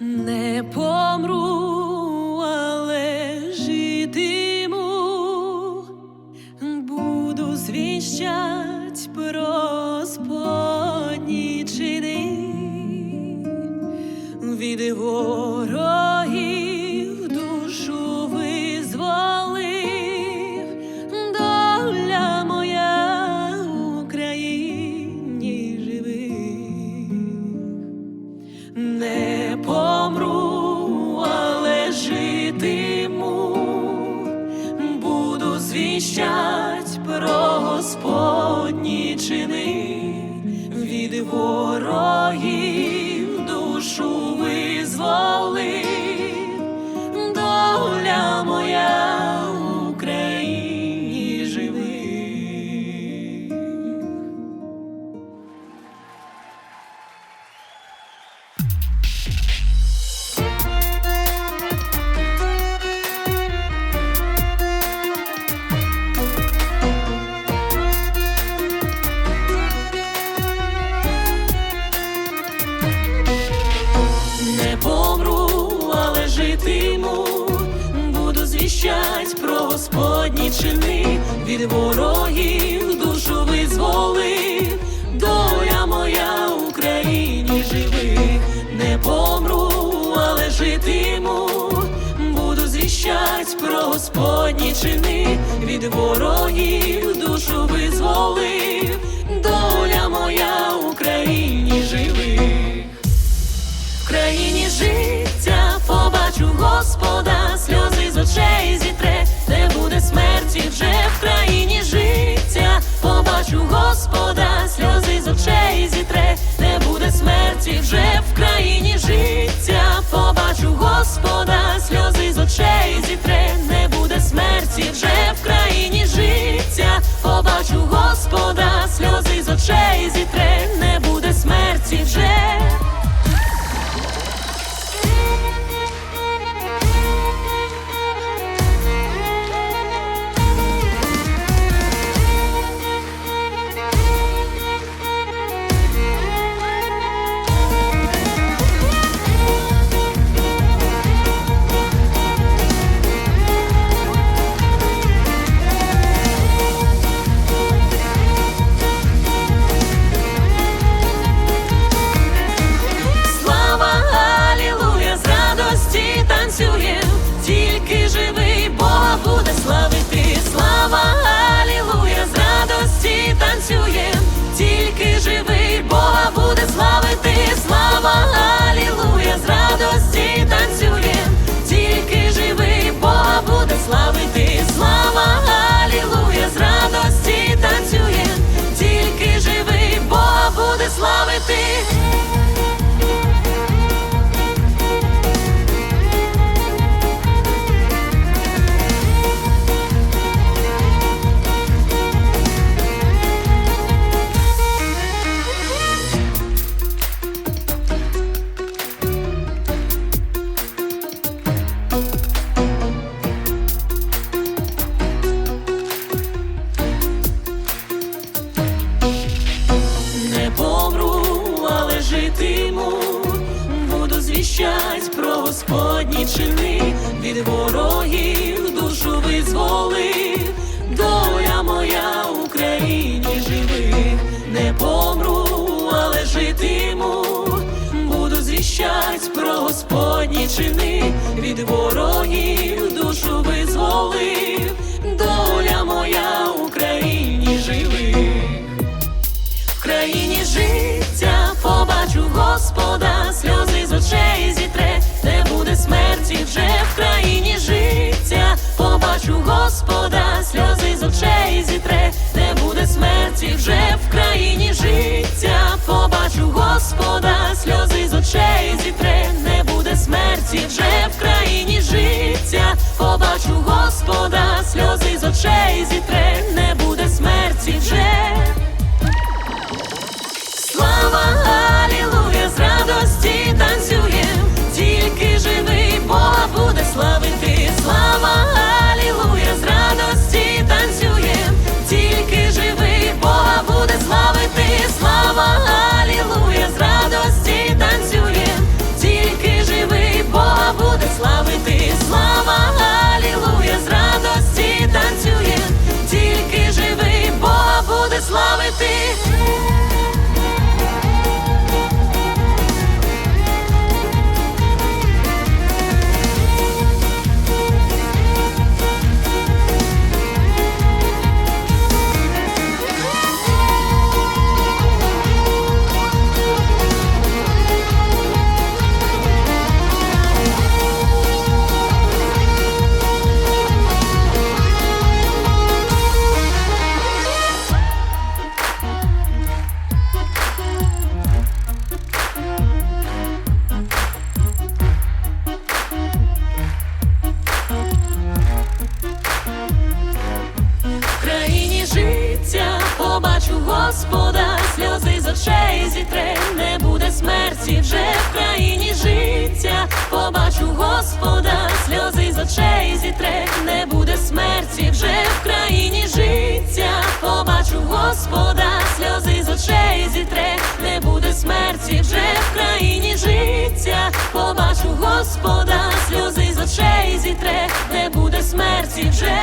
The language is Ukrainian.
Не помру, але житиму, буду звіщать про сподні чини від ворогів душу. віщать про Господні чини, від ворогів душу визволив. від ворогів душу визволив, доля моя Україні живих, не помру, але житиму, буду звіщать про Господні чини, від ворогів душу визволив, доля моя Україні живих, в країні життя побачу Господа. Сльози з очей. житиму, буду звіщать про Господні чини, від ворогів душу визволи, доля моя Україні живи, не помру, але житиму, буду звіщать про Господні чини, від ворогів душу визволи, доля моя Україні живи, в країні живи. Господа, сльози з очей зітре, не буде смерті вже в країні життя. Побачу Господа, сльози з очей зітре, не буде смерті вже в країні життя. Побачу Господа, сльози з очей зітре, не буде смерті вже в країні життя. Побачу Господа, сльози з очей зітре, не буде смерті вже.